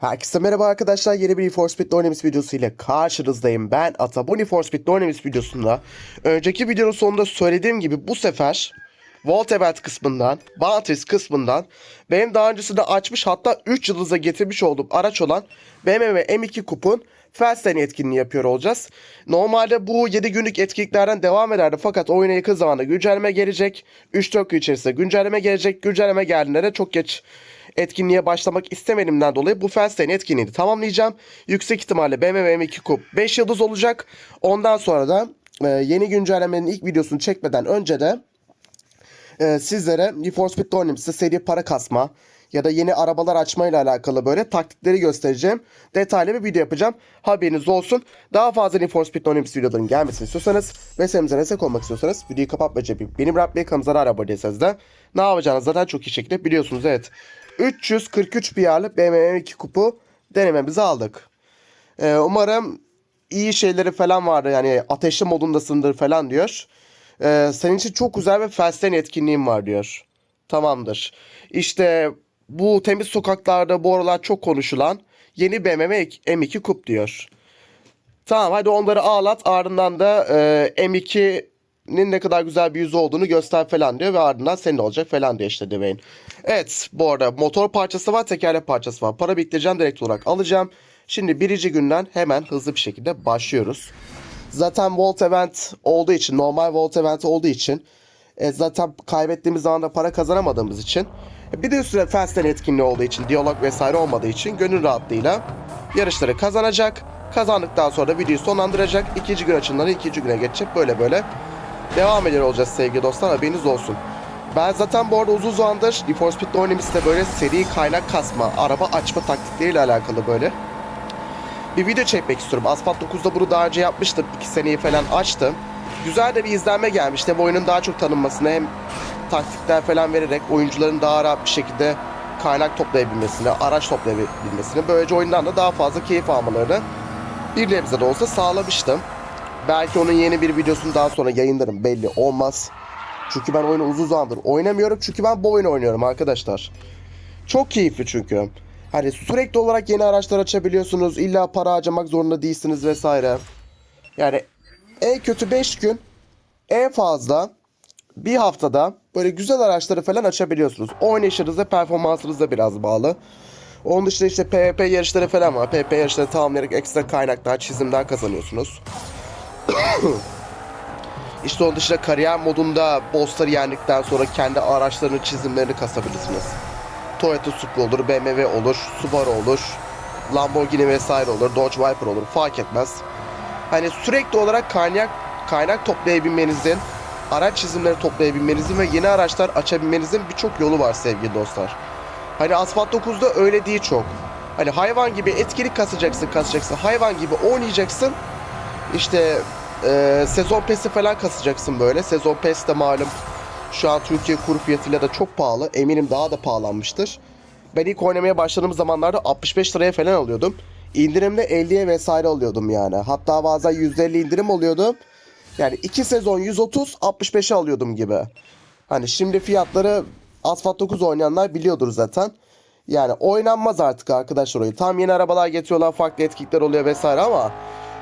Herkese merhaba arkadaşlar. Yeni bir Need for Speed Dynamics videosu ile karşınızdayım. Ben Ata. Bu Need for Speed Dynamics videosunda önceki videonun sonunda söylediğim gibi bu sefer Volt Event kısmından, Bounties kısmından benim daha öncesinde açmış hatta 3 yıldıza getirmiş olduğum araç olan BMW M2 Coupe'un Lane etkinliği yapıyor olacağız. Normalde bu 7 günlük etkinliklerden devam ederdi fakat oyuna yakın zamanda güncelleme gelecek. 3-4 gün içerisinde güncelleme gelecek. Güncelleme geldiğinde de çok geç etkinliğe başlamak istemediğimden dolayı bu Fastline etkinliğini tamamlayacağım. Yüksek ihtimalle BMW M2 Coupe 5 yıldız olacak. Ondan sonra da e, yeni güncellemenin ilk videosunu çekmeden önce de e, sizlere Need for Speed Dynamics'te seri para kasma ya da yeni arabalar açmayla alakalı böyle taktikleri göstereceğim. Detaylı bir video yapacağım. Haberiniz olsun. Daha fazla Need Speed Dynamics videoların gelmesini istiyorsanız ve serimize destek olmak istiyorsanız videoyu kapatmaca bir benim Rabbim kanalımıza abone değilseniz de ne yapacağınızı zaten çok iyi şekilde biliyorsunuz. Evet. 343 PR'lı BMW M2 kupu denememizi aldık. Ee, umarım iyi şeyleri falan vardı yani ateşli modundasındır falan diyor. Ee, senin için çok güzel bir Fast'ten etkinliğim var diyor. Tamamdır. İşte bu temiz sokaklarda bu aralar çok konuşulan yeni BMW M2 Coupe diyor. Tamam hadi onları ağlat ardından da e, M2'nin ne kadar güzel bir yüzü olduğunu göster falan diyor ve ardından senin olacak falan diyor işte Dwayne. Evet bu arada motor parçası var tekerlek parçası var. Para biriktireceğim direkt olarak alacağım. Şimdi birinci günden hemen hızlı bir şekilde başlıyoruz. Zaten Volt Event olduğu için normal Volt Event olduğu için e, zaten kaybettiğimiz zaman da para kazanamadığımız için e, bir de üstüne Fast'ten etkinliği olduğu için diyalog vesaire olmadığı için gönül rahatlığıyla yarışları kazanacak. Kazandıktan sonra da videoyu sonlandıracak. İkinci gün açılımları ikinci güne geçecek. Böyle böyle devam ediyor olacağız sevgili dostlar haberiniz olsun. Ben zaten bu arada uzun zamandır Need for Speed Dynamics'te böyle seri kaynak kasma, araba açma taktikleriyle alakalı böyle bir video çekmek istiyorum. Asphalt 9'da bunu daha önce yapmıştım. 2 seneyi falan açtım. Güzel de bir izlenme gelmişti. Bu oyunun daha çok tanınmasını hem taktikler falan vererek oyuncuların daha rahat bir şekilde kaynak toplayabilmesini, araç toplayabilmesini, böylece oyundan da daha fazla keyif almalarını bir nebze de olsa sağlamıştım. Belki onun yeni bir videosunu daha sonra yayınlarım belli olmaz. Çünkü ben oyunu uzun zamandır oynamıyorum. Çünkü ben bu oyunu oynuyorum arkadaşlar. Çok keyifli çünkü. Hani sürekli olarak yeni araçlar açabiliyorsunuz. İlla para harcamak zorunda değilsiniz vesaire. Yani en kötü 5 gün en fazla bir haftada böyle güzel araçları falan açabiliyorsunuz. Oynayışınıza performansınıza biraz bağlı. Onun dışında işte PvP yarışları falan var. PvP yarışları tamamlayarak ekstra kaynaklar, çizimler kazanıyorsunuz. işte onun dışında kariyer modunda bossları yendikten sonra kendi araçlarının çizimlerini kasabilirsiniz. Toyota Supra olur, BMW olur, Subaru olur, Lamborghini vesaire olur, Dodge Viper olur fark etmez. Hani sürekli olarak kaynak kaynak toplayabilmenizin, araç çizimleri toplayabilmenizin ve yeni araçlar açabilmenizin birçok yolu var sevgili dostlar. Hani Asphalt 9'da öyle değil çok. Hani hayvan gibi etkinlik kasacaksın, kasacaksın. Hayvan gibi oynayacaksın. İşte e, sezon pesi falan kasacaksın böyle. Sezon pes de malum şu an Türkiye kur fiyatıyla da çok pahalı. Eminim daha da pahalanmıştır. Ben ilk oynamaya başladığım zamanlarda 65 liraya falan alıyordum. İndirimde 50'ye vesaire alıyordum yani. Hatta bazen %50 indirim oluyordu. Yani 2 sezon 130 65'e alıyordum gibi. Hani şimdi fiyatları Asphalt 9 oynayanlar biliyordur zaten. Yani oynanmaz artık arkadaşlar oyun. Tam yeni arabalar getiriyorlar, farklı etkinlikler oluyor vesaire ama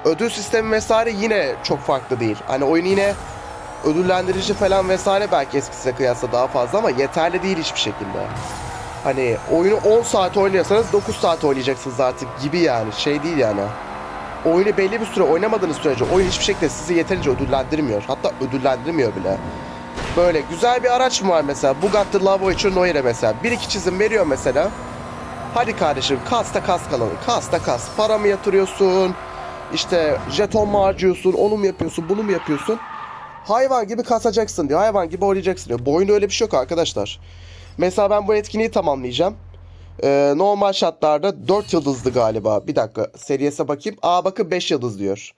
ödül sistemi vesaire yine çok farklı değil. Hani oyun yine ödüllendirici falan vesaire belki eskisine kıyasla daha fazla ama yeterli değil hiçbir şekilde. Hani oyunu 10 saat oynuyorsanız 9 saat oynayacaksınız artık gibi yani şey değil yani. Oyunu belli bir süre oynamadığınız sürece oyun hiçbir şekilde sizi yeterince ödüllendirmiyor. Hatta ödüllendirmiyor bile. Böyle güzel bir araç mı var mesela? Bugatti Lavoisier Noire mesela. Bir iki çizim veriyor mesela. Hadi kardeşim kas da kas kalalım. Kas da kas. Para mı yatırıyorsun? İşte jeton mu harcıyorsun? Onu mu yapıyorsun? Bunu mu yapıyorsun? hayvan gibi kasacaksın diyor. Hayvan gibi oynayacaksın diyor. Bu oyunda öyle bir şey yok arkadaşlar. Mesela ben bu etkinliği tamamlayacağım. Ee, normal şartlarda 4 yıldızlı galiba. Bir dakika seriyese bakayım. Aa bakın 5 yıldız diyor.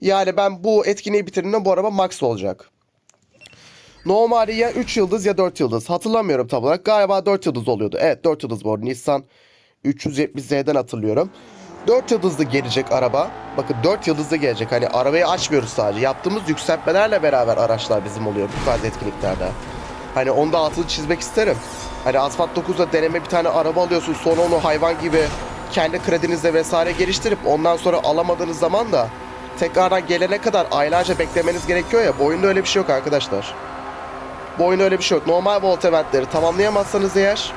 Yani ben bu etkinliği bitirdiğimde bu araba max olacak. Normalde ya 3 yıldız ya 4 yıldız. Hatırlamıyorum tam olarak. Galiba 4 yıldız oluyordu. Evet 4 yıldız bu arada. Nissan 370Z'den hatırlıyorum. 4 yıldızlı gelecek araba. Bakın 4 yıldızlı gelecek. Hani arabayı açmıyoruz sadece. Yaptığımız yükseltmelerle beraber araçlar bizim oluyor bu tarz etkinliklerde. Hani onda altını çizmek isterim. Hani Asfalt 9'da deneme bir tane araba alıyorsun sonra onu hayvan gibi kendi kredinizle vesaire geliştirip ondan sonra alamadığınız zaman da tekrardan gelene kadar aylarca beklemeniz gerekiyor ya. Bu oyunda öyle bir şey yok arkadaşlar. Bu oyunda öyle bir şey yok. Normal volt eventleri tamamlayamazsanız eğer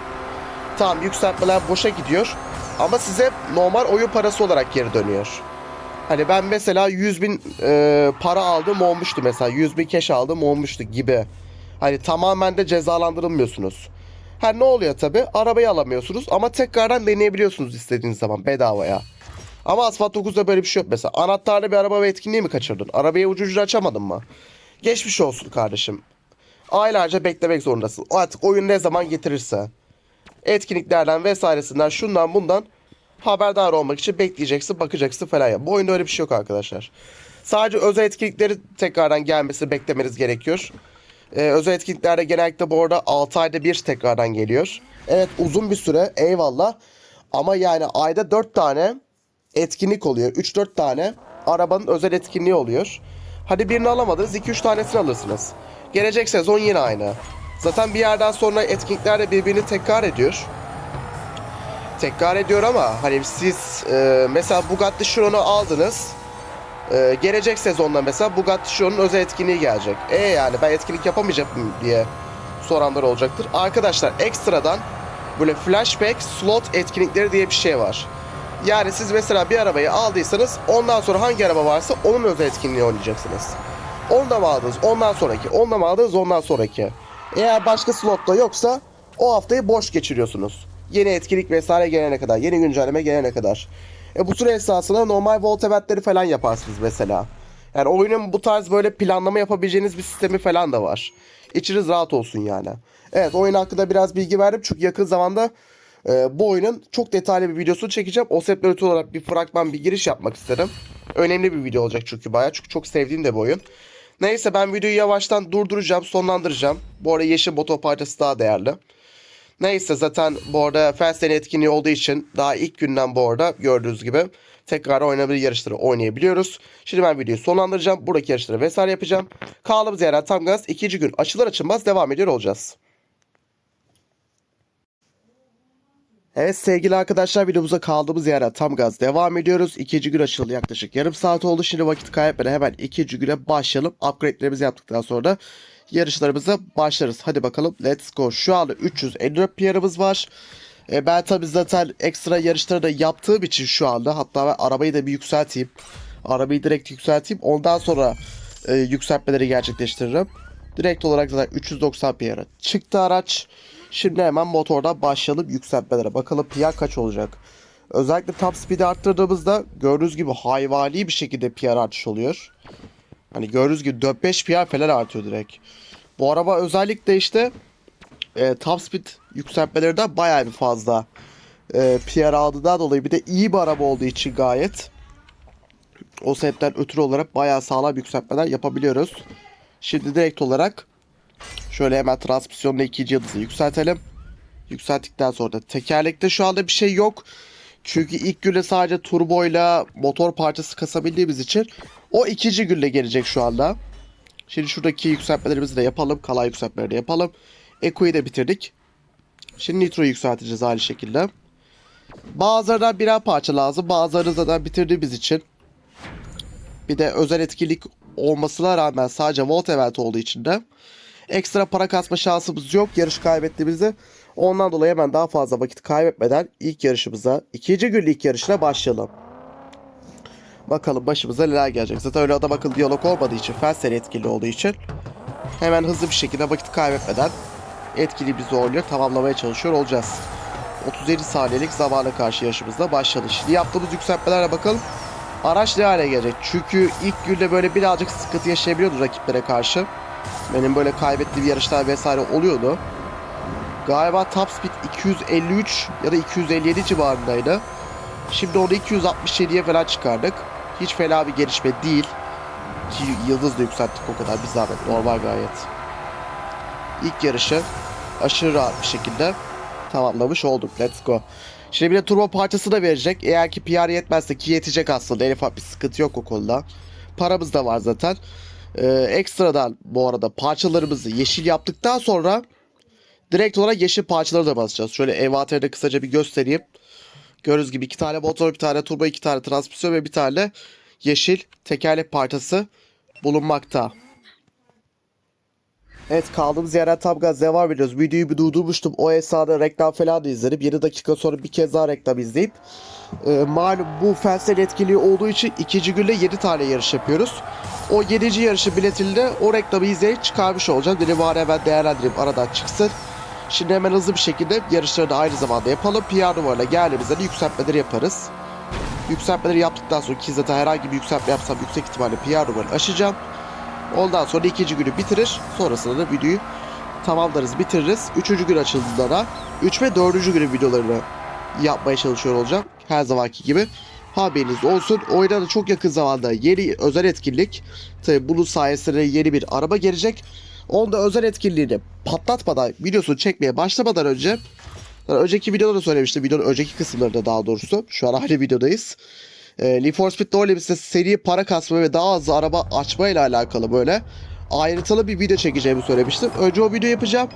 tamam yükseltmeler boşa gidiyor. Ama size normal oyun parası olarak geri dönüyor. Hani ben mesela 100 bin e, para aldım olmuştu mesela. 100 bin cash aldım olmuştu gibi. Hani tamamen de cezalandırılmıyorsunuz. Ha ne oluyor tabi? Arabayı alamıyorsunuz ama tekrardan deneyebiliyorsunuz istediğiniz zaman bedavaya. Ama Asphalt 9'da böyle bir şey yok mesela. Anahtarlı bir araba ve etkinliği mi kaçırdın? Arabayı ucu ucuna açamadın mı? Geçmiş olsun kardeşim. Aylarca beklemek zorundasın. Artık oyun ne zaman getirirse. Etkinliklerden vesairesinden şundan bundan haberdar olmak için bekleyeceksin, bakacaksın falan ya. Bu oyunda öyle bir şey yok arkadaşlar. Sadece özel etkinlikleri tekrardan gelmesi beklemeniz gerekiyor. Ee, özel etkinliklerde genellikle bu arada 6 ayda bir tekrardan geliyor. Evet uzun bir süre eyvallah. Ama yani ayda 4 tane etkinlik oluyor. 3-4 tane arabanın özel etkinliği oluyor. Hadi birini alamadınız 2-3 tanesini alırsınız. Gelecek sezon yine aynı. Zaten bir yerden sonra etkinlikler de birbirini tekrar ediyor. Tekrar ediyor ama hani siz e, mesela Bugatti Chiron'u aldınız. E, gelecek sezonda mesela Bugatti Chiron'un özel etkinliği gelecek. E yani ben etkinlik yapamayacak mıyım diye soranlar olacaktır. Arkadaşlar ekstradan böyle flashback slot etkinlikleri diye bir şey var. Yani siz mesela bir arabayı aldıysanız ondan sonra hangi araba varsa onun özel etkinliğini oynayacaksınız. Onu da mı aldınız? Ondan sonraki. Onu da mı aldınız? Ondan sonraki. Eğer başka slotta yoksa o haftayı boş geçiriyorsunuz. Yeni etkinlik vesaire gelene kadar. Yeni güncelleme gelene kadar. E bu süre esnasında normal volt eventleri falan yaparsınız mesela. Yani oyunun bu tarz böyle planlama yapabileceğiniz bir sistemi falan da var. İçiniz rahat olsun yani. Evet oyun hakkında biraz bilgi verdim çünkü yakın zamanda e, bu oyunun çok detaylı bir videosunu çekeceğim. O sebeple olarak bir fragman bir giriş yapmak istedim. Önemli bir video olacak çünkü bayağı çünkü çok sevdiğim de bu oyun. Neyse ben videoyu yavaştan durduracağım, sonlandıracağım. Bu arada yeşil motor parçası daha değerli. Neyse zaten bu arada Felsen etkinliği olduğu için daha ilk günden bu arada gördüğünüz gibi tekrar oynanabilir yarışları oynayabiliyoruz. Şimdi ben videoyu sonlandıracağım. Buradaki yarışları vesaire yapacağım. Kaldığımız yerden tam gaz ikinci gün açılır açılmaz devam ediyor olacağız. Evet sevgili arkadaşlar videomuza kaldığımız yerden tam gaz devam ediyoruz. İkinci gün açıldı yaklaşık yarım saat oldu. Şimdi vakit kaybetmeden hemen ikinci güne başlayalım. Upgrade'lerimizi yaptıktan sonra da yarışlarımıza başlarız. Hadi bakalım let's go. Şu anda 354 PR'ımız var. E, ben tabi zaten ekstra yarışları da yaptığım için şu anda hatta ben arabayı da bir yükselteyim. Arabayı direkt yükselteyim. Ondan sonra e, yükseltmeleri gerçekleştiririm. Direkt olarak zaten 390 PR çıktı araç. Şimdi hemen motorda başlayalım yükseltmelere. Bakalım PR kaç olacak. Özellikle top speed'i arttırdığımızda gördüğünüz gibi hayvani bir şekilde PR artış oluyor. Hani gördüğünüz gibi 4-5 PR falan artıyor direkt. Bu araba özellikle işte e, top speed yükseltmeleri de bayağı bir fazla e, PR aldığından dolayı bir de iyi bir araba olduğu için gayet o sebepten ötürü olarak bayağı sağlam yükseltmeler yapabiliyoruz. Şimdi direkt olarak şöyle hemen transmisyonda ikinci yıldızı yükseltelim. Yükselttikten sonra da tekerlekte şu anda bir şey yok. Çünkü ilk günde sadece turboyla motor parçası kasabildiğimiz için o ikinci günde gelecek şu anda. Şimdi şuradaki yükseltmelerimizi de yapalım. Kalan yükseltmeleri de yapalım. Eko'yu da bitirdik. Şimdi Nitro'yu yükselteceğiz aynı şekilde. Bazılarından birer parça lazım. Bazılarını zaten bitirdiğimiz için. Bir de özel etkinlik olmasına rağmen sadece Volt Event olduğu için de ekstra para kasma şansımız yok. Yarış kaybettiğimizde ondan dolayı hemen daha fazla vakit kaybetmeden ilk yarışımıza, ikinci gün ilk yarışına başlayalım. Bakalım başımıza neler gelecek. Zaten öyle adam akıllı diyalog olmadığı için, felsefeli etkili olduğu için hemen hızlı bir şekilde vakit kaybetmeden etkili bir zorluyor tamamlamaya çalışıyor olacağız. 37 saniyelik zamana karşı yarışımızda başladı. Şimdi yaptığımız yükseltmelerle bakalım araç ne hale gelecek. Çünkü ilk günde böyle birazcık sıkıntı yaşayabiliyordu rakiplere karşı. Benim böyle kaybettiğim yarışlar vesaire oluyordu. Galiba top speed 253 ya da 257 civarındaydı. Şimdi onu 267'ye falan çıkardık. Hiç fena bir gelişme değil. Ki yıldız da yükselttik o kadar bir zahmet. Normal gayet. İlk yarışı aşırı rahat bir şekilde tamamlamış olduk. Let's go. Şimdi bir de turbo parçası da verecek. Eğer ki PR yetmezse ki yetecek aslında. En ufak bir sıkıntı yok o konuda. Paramız da var zaten. Ee, ekstradan bu arada parçalarımızı yeşil yaptıktan sonra direkt olarak yeşil parçaları da basacağız. Şöyle envanteri de kısaca bir göstereyim. Gördüğünüz gibi iki tane motor, bir tane turbo, iki tane transmisyon ve bir tane yeşil tekerlek parçası bulunmakta. Evet kaldığımız yerden tam gaz devam ediyoruz. Videoyu bir durdurmuştum. O esnada reklam falan da izledim. 7 dakika sonra bir kez daha reklam izleyip e, malum bu felsel etkinliği olduğu için ikinci günde 7 tane yarış yapıyoruz. O 7. yarışı biletini de o reklamı izleyip çıkarmış olacağım. Dedim bari hemen değerlendireyim aradan çıksın. Şimdi hemen hızlı bir şekilde yarışları da aynı zamanda yapalım. PR numarayla geldiğimizde de yükseltmeleri yaparız. Yükseltmeleri yaptıktan sonra ki zaten herhangi bir yükseltme yapsam yüksek ihtimalle PR numarayı aşacağım. Ondan sonra ikinci günü bitirir. Sonrasında da videoyu tamamlarız, bitiririz. Üçüncü gün açıldığında da 3 ve dördüncü günün videolarını yapmaya çalışıyor olacağım. Her zamanki gibi. Haberiniz olsun. Oyuna da çok yakın zamanda yeni özel etkinlik. Tabi bunun sayesinde yeni bir araba gelecek. Onda özel etkinliğini patlatmadan videosunu çekmeye başlamadan önce yani önceki videoda da söylemiştim. Videonun önceki kısımlarında daha doğrusu. Şu an aynı videodayız. E, Need for Speed Orlemis'te seri para kasma ve daha hızlı araba açma ile alakalı böyle ayrıntılı bir video çekeceğimi söylemiştim. Önce o video yapacağım.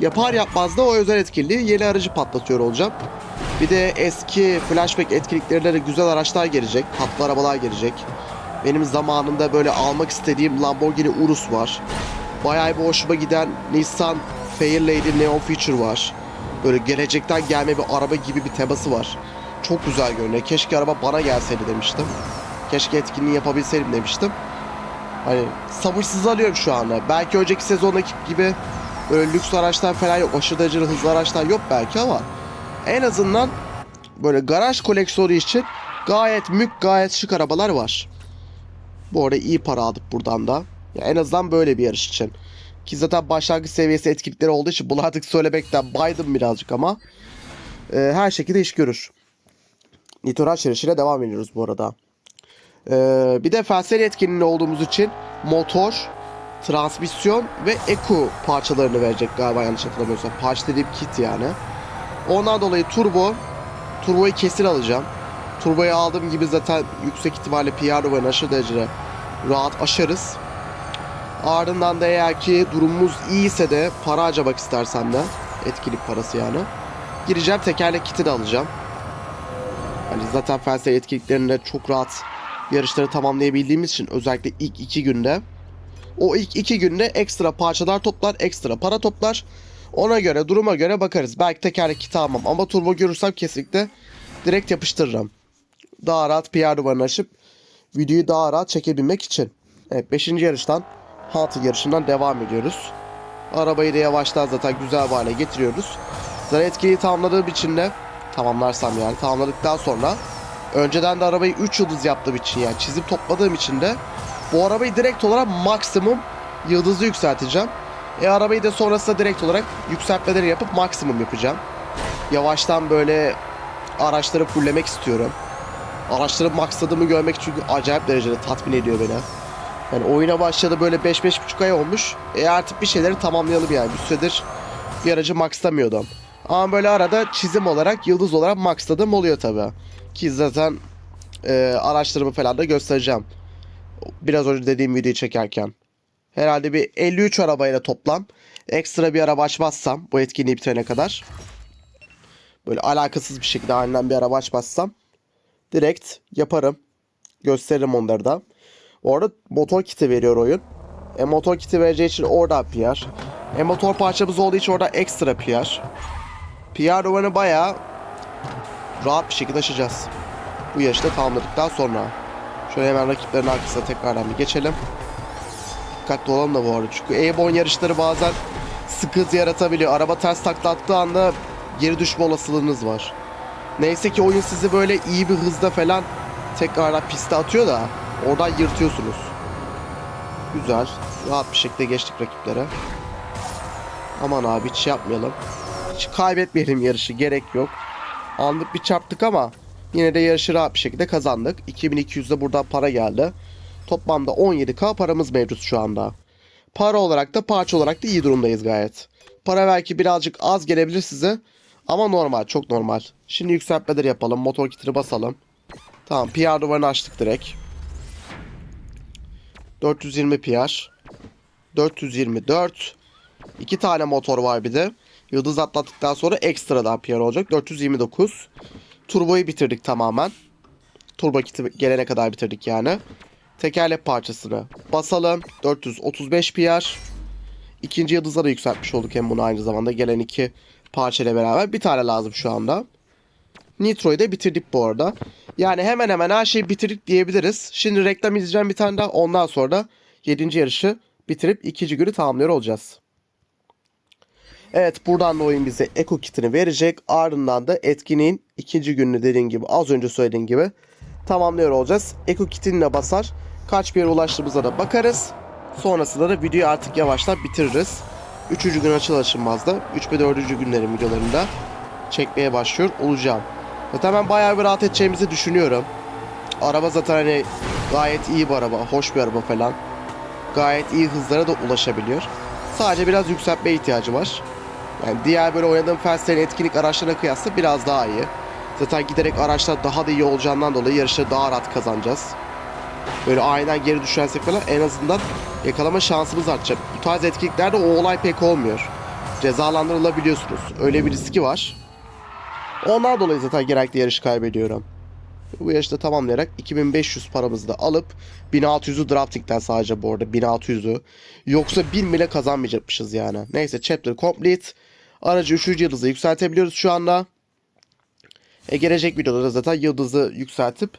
Yapar yapmaz da o özel etkinliği yeni aracı patlatıyor olacağım. Bir de eski flashback etkinliklerine güzel araçlar gelecek. Tatlı arabalar gelecek. Benim zamanında böyle almak istediğim Lamborghini Urus var. Bayağı bir hoşuma giden Nissan Fairlady Neon Feature var. Böyle gelecekten gelme bir araba gibi bir teması var. Çok güzel görünüyor. Keşke araba bana gelseydi demiştim. Keşke etkinliği yapabilseydim demiştim. Hani sabırsızlanıyorum şu anda. Belki önceki sezondaki gibi böyle lüks araçlar falan yok. Aşırı derecede hızlı araçlar yok belki ama en azından böyle garaj koleksiyonu için gayet mük gayet şık arabalar var. Bu arada iyi para aldık buradan da. Ya en azından böyle bir yarış için. Ki zaten başlangıç seviyesi etkinlikleri olduğu için bunu artık söylemekten baydım birazcık ama e, her şekilde iş görür. Nitoraç yarışıyla devam ediyoruz bu arada. E, bir de felseli etkinliğinde olduğumuz için motor, transmisyon ve eku parçalarını verecek galiba yanlış hatırlamıyorsam. Parça dediğim kit yani. Ondan dolayı turbo, turboyu kesin alacağım. Turboyu aldığım gibi zaten yüksek ihtimalle PR ve aşırı derecede rahat aşarız. Ardından da eğer ki durumumuz iyiyse de para harcamak istersem de etkinlik parası yani. Gireceğim tekerlek kiti de alacağım. Hani zaten felsefe etkinliklerinde çok rahat yarışları tamamlayabildiğimiz için özellikle ilk iki günde o ilk iki günde ekstra parçalar toplar, ekstra para toplar. Ona göre, duruma göre bakarız. Belki tekerlek kiti almam ama turbo görürsem kesinlikle direkt yapıştırırım. Daha rahat PR duvarını açıp videoyu daha rahat çekebilmek için. Evet 5. yarıştan Hunter yarışından devam ediyoruz. Arabayı da yavaştan zaten güzel bir hale getiriyoruz. Zaten etkiyi tamamladığım için de tamamlarsam yani tamamladıktan sonra önceden de arabayı 3 yıldız yaptığım için yani çizip topladığım için de bu arabayı direkt olarak maksimum yıldızı yükselteceğim. E arabayı da sonrasında direkt olarak yükseltmeleri yapıp maksimum yapacağım. Yavaştan böyle araçları fulllemek istiyorum. Araçları maksadımı görmek çünkü acayip derecede tatmin ediyor beni. Yani oyuna başladı böyle 5-5,5 ay olmuş. E artık bir şeyleri tamamlayalım yani. Bir süredir bir aracı maxlamıyordum. Ama böyle arada çizim olarak, yıldız olarak maxladığım oluyor tabi. Ki zaten e, araçlarımı falan da göstereceğim. Biraz önce dediğim videoyu çekerken. Herhalde bir 53 arabayla toplam. Ekstra bir araba açmazsam bu etkinliği bitirene kadar. Böyle alakasız bir şekilde aniden bir araba açmazsam. Direkt yaparım. Gösteririm onları da. Orada motor kiti veriyor oyun. E motor kiti vereceği için orada PR. E motor parçamız olduğu için orada ekstra PR. PR duvarını bayağı rahat bir şekilde aşacağız. Bu yarışta tamamladıktan sonra. Şöyle hemen rakiplerin arkasına tekrardan bir geçelim. Dikkatli olalım da bu arada. Çünkü airborne yarışları bazen sıkıntı yaratabiliyor. Araba ters takla attığı anda geri düşme olasılığınız var. Neyse ki oyun sizi böyle iyi bir hızda falan tekrardan piste atıyor da oradan yırtıyorsunuz. Güzel. Rahat bir şekilde geçtik rakiplere. Aman abi hiç şey yapmayalım. Hiç kaybetmeyelim yarışı. Gerek yok. Anlık bir çarptık ama yine de yarışı rahat bir şekilde kazandık. 2200 de buradan para geldi. Toplamda 17k paramız mevcut şu anda. Para olarak da parça olarak da iyi durumdayız gayet. Para belki birazcık az gelebilir size. Ama normal, çok normal. Şimdi yükseltmeleri yapalım. Motor kitini basalım. Tamam, PR duvarını açtık direkt. 420 PR. 424. İki tane motor var bir de. Yıldız atlattıktan sonra ekstra daha PR olacak. 429. Turboyu bitirdik tamamen. Turbo kiti gelene kadar bitirdik yani. Tekerlek parçasını basalım. 435 PR. İkinci yıldızlara yükseltmiş olduk hem bunu aynı zamanda gelen iki parçayla beraber. Bir tane lazım şu anda. Nitro'yu da bitirdik bu arada. Yani hemen hemen her şeyi bitirdik diyebiliriz. Şimdi reklam izleyeceğim bir tane daha. Ondan sonra da 7. yarışı bitirip ikinci günü tamamlıyor olacağız. Evet buradan da oyun bize Eko kitini verecek. Ardından da etkinliğin ikinci gününü dediğim gibi az önce söylediğim gibi tamamlıyor olacağız. Eko kitinle basar. Kaç bir yere ulaştığımıza da bakarız. Sonrasında da videoyu artık yavaştan bitiririz. Üçüncü gün açıl açılmaz da 3 ve 4. günlerin videolarında çekmeye başlıyor olacağım. Zaten ben bayağı bir rahat edeceğimizi düşünüyorum. Araba zaten hani gayet iyi bir araba, hoş bir araba falan. Gayet iyi hızlara da ulaşabiliyor. Sadece biraz yükseltmeye ihtiyacı var. Yani diğer böyle oynadığım Fast'lerin etkinlik araçlarına kıyasla biraz daha iyi. Zaten giderek araçlar daha da iyi olacağından dolayı yarışları daha rahat kazanacağız. Böyle aynen geri düşersek falan en azından yakalama şansımız artacak. Bu tarz etkinliklerde o olay pek olmuyor. Cezalandırılabiliyorsunuz. Öyle bir riski var. Ondan dolayı zaten genellikle yarışı kaybediyorum. Bu yarışta tamamlayarak 2500 paramızı da alıp 1600'ü drafting'den sadece bu arada 1600'ü. Yoksa 1000 bile kazanmayacakmışız yani. Neyse chapter complete. Aracı 3. yıldızı yükseltebiliyoruz şu anda. E gelecek videoda da zaten yıldızı yükseltip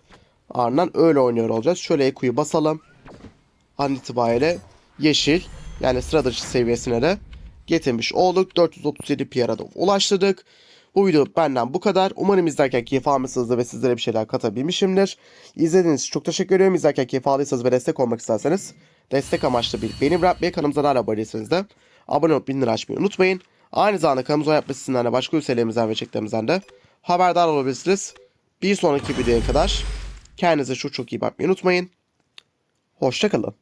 ardından öyle oynuyor olacağız. Şöyle Eko'yu basalım. An itibariyle yeşil yani sıra dışı seviyesine de getirmiş olduk. 437 PR'a da ulaştırdık. Bu video benden bu kadar. Umarım izlerken keyif almışsınızdır ve sizlere bir şeyler katabilmişimdir. İzlediğiniz için çok teşekkür ediyorum. İzlerken keyif aldıysanız ve destek olmak isterseniz destek amaçlı bir beğeni bırakmayı kanalımıza da abone değilseniz de abone olup bildirim açmayı unutmayın. Aynı zamanda kanalımıza yapmış başka ülkelerimizden ve çeklerimizden de haberdar olabilirsiniz. Bir sonraki videoya kadar kendinize çok çok iyi bakmayı unutmayın. Hoşçakalın.